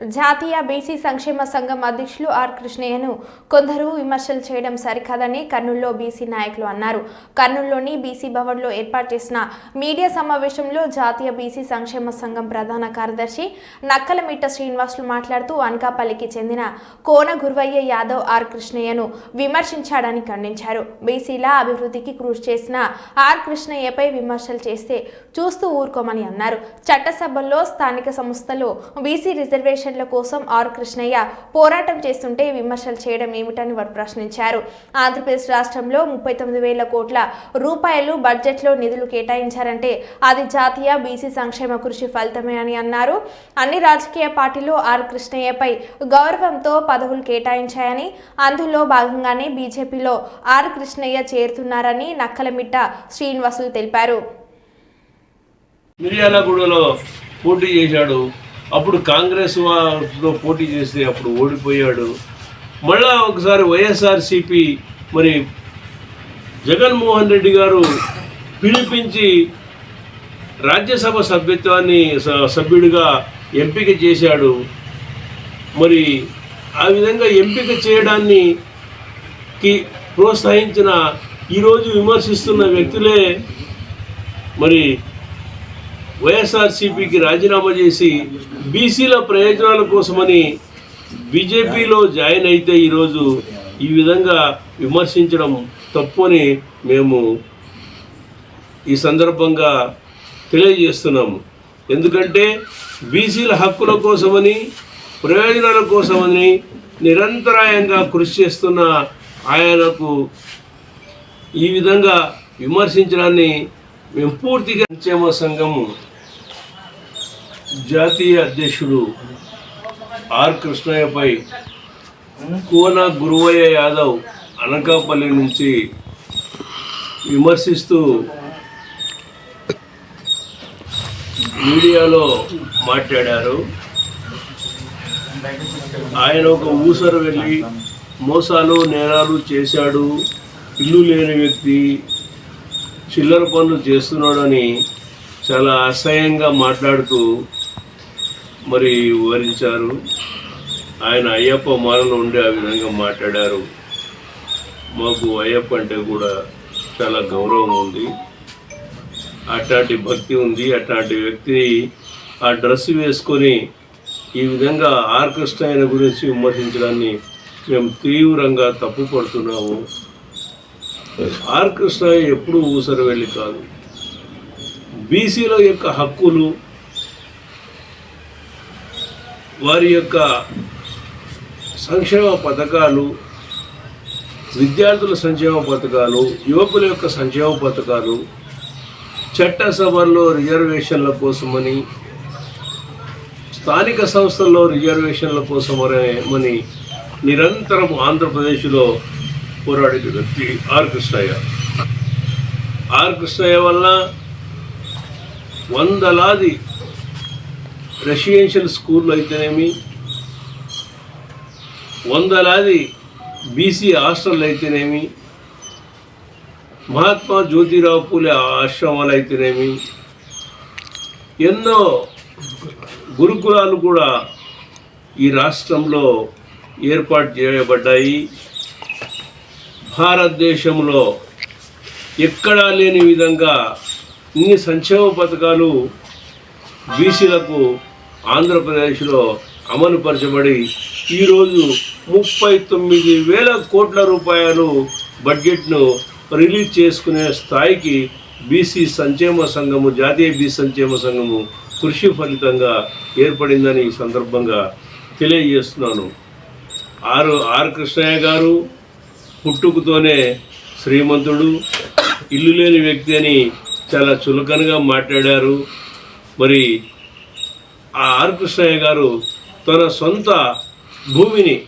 జాతీయ బీసీ సంక్షేమ సంఘం అధ్యక్షులు ఆర్ కృష్ణయ్యను కొందరు విమర్శలు చేయడం సరికాదని కర్నూలులో బీసీ నాయకులు అన్నారు. కర్నూలులోని బీసీ భవన్లో ఏర్పాటు చేసిన మీడియా సమావేశంలో జాతీయ బీసీ సంక్షేమ సంఘం ప్రధాన కార్యదర్శి నక్కలమిట్ట శ్రీనివాసులు మాట్లాడుతూ అనకాపల్లికి చెందిన కోన గురువయ్య యాదవ్ ఆర్ కృష్ణయ్యను విమర్శించాడని ఖండించారు. బీసీల అభివృద్ధికి కృషి చేసిన ఆర్ కృష్ణయ్యపై విమర్శలు చేస్తే చూస్తూ ఊరుకోమని అన్నారు. చట్టసభల్లో స్థానిక సంస్థలు బీసీ రిజర్వేషన్ రిజర్వేషన్ల కోసం ఆర్ కృష్ణయ్య పోరాటం చేస్తుంటే విమర్శలు చేయడం ఏమిటని వారు ప్రశ్నించారు. ఆంధ్రప్రదేశ్ రాష్ట్రంలో ముప్పై తొమ్మిది వేల కోట్ల రూపాయలు బడ్జెట్లో నిధులు కేటాయించారంటే అది జాతీయ బీసీ సంక్షేమ కృషి ఫలితమే అని అన్నారు. అన్ని రాజకీయ పార్టీలు ఆర్ కృష్ణయ్యపై గౌరవంతో పదవులు కేటాయించాయని అందులో భాగంగానే బీజేపీలో ఆర్ కృష్ణయ్య చేరుతున్నారని నక్కలమిట్ట శ్రీనివాసులు తెలిపారు. మిర్యాలగూడలో పోటీ చేశాడు అప్పుడు కాంగ్రెస్ వారితో పోటీ చేస్తే అప్పుడు ఓడిపోయాడు. మళ్ళా ఒకసారి వైఎస్ఆర్సిపి మరి జగన్మోహన్ రెడ్డి గారు పిలిపించి రాజ్యసభ సభ్యత్వాన్ని స- సభ్యుడిగా ఎంపిక చేశాడు. మరి ఆ విధంగా ఎంపిక చేయడాన్ని కి ప్రోత్సహించిన ఈరోజు విమర్శిస్తున్న వ్యక్తులే మరి వైఎస్ఆర్సీపీకి రాజీనామా చేసి బీసీల ప్రయోజనాల కోసమని బీజేపీలో జాయిన్ అయితే ఈరోజు ఈ విధంగా విమర్శించడం తప్పు అని మేము ఈ సందర్భంగా తెలియజేస్తున్నాము. ఎందుకంటే బీసీల హక్కుల కోసమని ప్రయోజనాల కోసమని నిరంతరాయంగా కృషి చేస్తున్న ఆయనకు ఈ విధంగా విమర్శించడాన్ని మేము పూర్తిగా సంక్షేమ సంఘము జాతీయ అధ్యక్షుడు ఆర్ కృష్ణయ్యపై కోన గురువయ్య యాదవ్ అనకాపల్లి నుంచి విమర్శిస్తూ మీడియాలో మాట్లాడారు. ఆయన ఒక ఊసరు వెళ్ళి మోసాలు నేరాలు చేశాడు. ఇల్లు లేని వ్యక్తి చిల్లర పనులు చేస్తున్నాడని చాలా అసహ్యంగా మాట్లాడుతూ మరి వివరించారు. ఆయన అయ్యప్ప మాలలో ఉండే ఆ విధంగా మాట్లాడారు. మాకు అయ్యప్ప అంటే కూడా చాలా గౌరవం ఉంది. అట్లాంటి భక్తి ఉంది. అట్లాంటి వ్యక్తి ఆ డ్రెస్ వేసుకొని ఈ విధంగా ఆర్కెస్ట్రా ఆయన గురించి విమర్శించడాన్ని మేము తీవ్రంగా తప్పుపడుతున్నాము ఆర్కెస్ట్రా ఎప్పుడూ ఊసరవెళ్ళి కాదు. బీసీల యొక్క హక్కులు వారి యొక్క సంక్షేమ పథకాలు విద్యార్థుల సంక్షేమ పథకాలు యువకుల యొక్క సంక్షేమ పథకాలు చట్టసభల్లో రిజర్వేషన్ల కోసమని స్థానిక సంస్థల్లో రిజర్వేషన్ల కోసమని నిరంతరం ఆంధ్రప్రదేశ్లో పోరాడిన వ్యక్తి ఆర్ కృష్ణయ్య. ఆర్ కృష్ణయ్య వల్ల వందలాది రెసిడెన్షియల్ స్కూల్లో అయితేనేమి వందలాది బీసీ హాస్టల్ అయితేనేమి మహాత్మా జ్యోతిరావు పూలే ఆశ్రమాలు అయితేనేమి ఎన్నో గురుకులాలు కూడా ఈ రాష్ట్రంలో ఏర్పాటు చేయబడ్డాయి. భారతదేశంలో ఎక్కడా లేని విధంగా ఇన్ని సంక్షేమ పథకాలు బీసీలకు ఆంధ్రప్రదేశ్లో అమలుపరచబడి ఈరోజు ముప్పై తొమ్మిది వేల కోట్ల రూపాయలు బడ్జెట్ను రిలీజ్ చేసుకునే స్థాయికి బీసీ సంక్షేమ సంఘము జాతీయ బీసీ సంక్షేమ సంఘము కృషి ఫలితంగా ఏర్పడిందని ఈ సందర్భంగా తెలియజేస్తున్నాను. ఆరు ఆర్ కృష్ణయ్య గారు పుట్టుకతోనే శ్రీమంతుడు ఇల్లు లేని వ్యక్తి అని చాలా చులకనగా మాట్లాడారు. మరి ఆ ఆర్ కృష్ణయ్య గారు తన సొంత భూమిని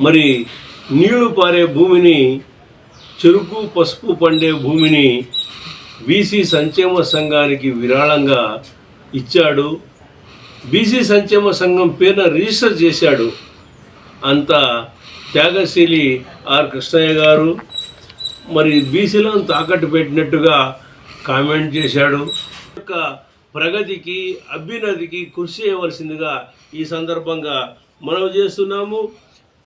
మరి నీళ్ళు పారే భూమిని చెరుకు పసుపు పండే భూమిని బీసీ సంక్షేమ సంఘానికి విరాళంగా ఇచ్చాడు. బీసీ సంక్షేమ సంఘం పేరున రిజిస్టర్ చేశాడు. అంత త్యాగశీలి ఆర్ కృష్ణయ్య గారు మరి బీసీలను తాకట్టు పెట్టినట్టుగా కామెంట్ చేశాడు. యొక్క ప్రగతికి అభ్యున్నతికి కృషి చేయవలసిందిగా ఈ సందర్భంగా మనవి చేస్తున్నాము.